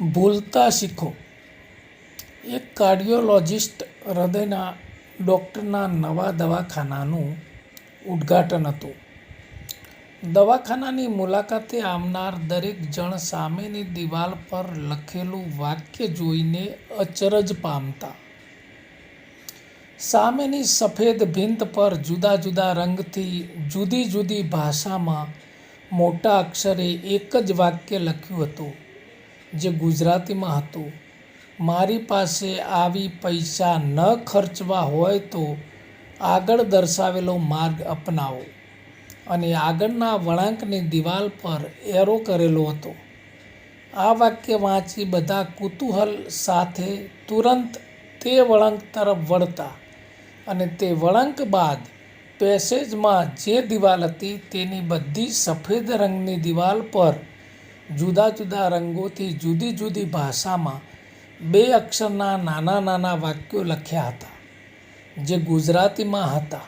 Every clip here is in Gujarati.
ભૂલતા શીખો. એક કાર્ડિયોલોજિસ્ટ હૃદયના ડૉક્ટરના નવા દવાખાનાનું ઉદ્ઘાટન હતું. દવાખાનાની મુલાકાતે આવનાર દરેક જણ સામેની દિવાલ પર લખેલું વાક્ય જોઈને અચરજ પામતા. સામેની સફેદ ભીંત પર જુદા જુદા રંગથી જુદી જુદી ભાષામાં મોટા અક્ષરે એક જ વાક્ય લખ્યું હતું. જે ગુજરાતીમાં હતું, મારી પાસે આવી પૈસા ન ખર્ચવા હોય તો આગળ દર્શાવેલો માર્ગ અપનાવો. અને આગળના વળાંકની દિવાલ પર એરો કરેલો હતો. આ વાક્ય વાંચી બધા કુતૂહલ સાથે તુરંત તે વળાંક તરફ વળતા અને તે વળાંક બાદ પેસેજમાં જે દિવાલ હતી તેની બધી સફેદ રંગની દિવાલ પર જુદા જુદા રંગોથી જુદી જુદી ભાષામાં બે અક્ષરના નાના નાના વાક્યો લખ્યા હતા, જે ગુજરાતીમાં હતા.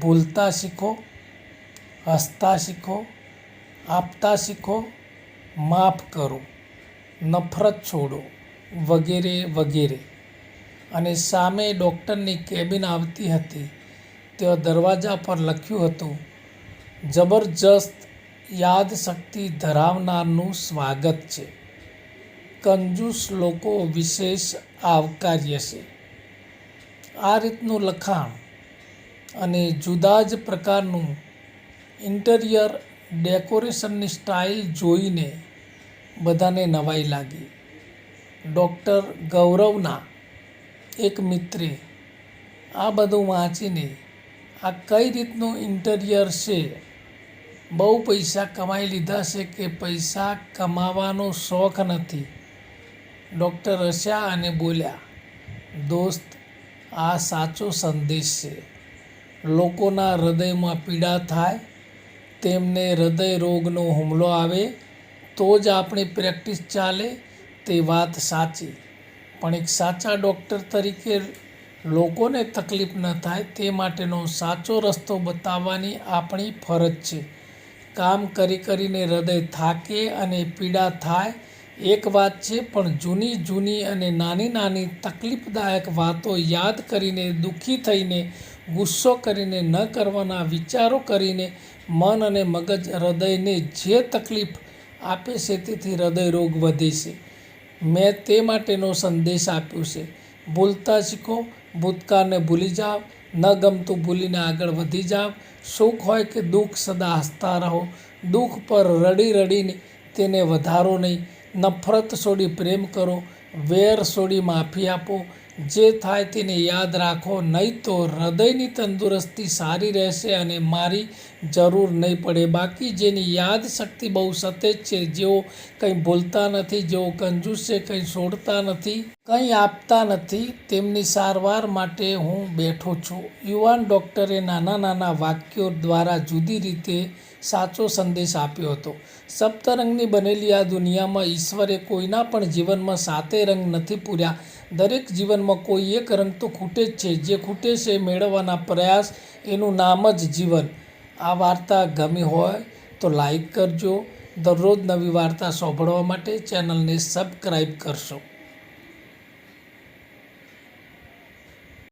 ભૂલતા શીખો, હસતા શીખો, આપતા શીખો, માફ કરો, નફરત છોડો, વગેરે વગેરે. અને સામે ડૉક્ટરની કેબિન આવતી હતી, ત્યાં દરવાજા પર લખ્યું હતું, જબરજસ્ત યાદશક્તિ ધરાવનારનું સ્વાગત છે. કંજૂસ લોકો વિશેષ આવકાર્ય છે. આ રીતનું લખાણ અને જુદા જ પ્રકારનું ઇન્ટિરિયર ડેકોરેશનની સ્ટાઇલ જોઈને બધાને નવાઈ લાગી. ડૉક્ટર ગૌરવના એક મિત્રે આ બધું વાંચીને આ કઈ રીતનું ઇન્ટિરિયર છે બહુ પૈસા કમાઈ લીધા છે કે પૈસા કમાવાનો શોખ નથી. ડૉક્ટર હસ્યા અને બોલ્યા, દોસ્ત, આ સાચો સંદેશ છે. લોકોના હૃદયમાં પીડા થાય, તેમને હૃદય રોગનો હુમલો આવે, તો જ આપણી પ્રેક્ટિસ ચાલે તે વાત સાચી. પણ એક સાચા ડૉક્ટર તરીકે લોકોને તકલીફ ન થાય તે માટેનો સાચો રસ્તો બતાવવાની આપણી ફરજ છે. કામ કરી કરીને હૃદય થાકે અને પીડા થાય, એક વાત છે, પણ જૂની જૂની અને નાની નાની તકલીફદાયક વાતો યાદ કરીને, દુઃખી થઈને, ગુસ્સો કરીને ન કરવાના વિચારો કરીને મન અને મગજ હૃદયને જે તકલીફ આપે છે, તેથી હૃદય રોગ વધે છે. મેં તે માટેનો સંદેશ આપ્યો છે. ભૂલતા શીખો, ભૂતકાળને ભૂલી જાઓ ન ગમતું ભૂલીને આગળ વધી જાઓ. સુખ હોય કે દુઃખ, સદા હસતા રહો. દુઃખ પર રડી રડીને તેને વધારો નહીં. નફરત છોડી પ્રેમ કરો. વેર છોડી માફી આપો. જે થાય તેને યાદ રાખો, નહીં તો હૃદયની તંદુરસ્તી સારી રહેશે અને મારી જરૂર નહીં પડે. બાકી જેની યાદ શક્તિ બહુ સતેજ છે, જેઓ કંઈ ભૂલતા નથી, જેઓ કંજૂસ છે કંઈ છોડતા નથી, કંઈ આપતા નથી, તેમની સારવાર માટે હું બેઠો છું. યુવાન ડૉક્ટરે નાના નાના વાક્યો દ્વારા જુદી રીતે સાચો સંદેશ આપ્યો હતો. સપ્તરંગની બનેલી આ દુનિયામાં ઈશ્વરે કોઈના પણ જીવનમાં સાતે રંગ નથી પૂર્યા. દરેક જીવનમાં કોઈ એક રંગ તો ખૂટે જ છે. જે ખૂટે છે મેળવવાના પ્રયાસ, એનું નામ જ જીવન. આ વાર્તા ગમી હોય તો લાઈક કરજો. દરરોજ નવી વાર્તા સાંભળવા માટે ચેનલને સબસ્ક્રાઈબ કરશો.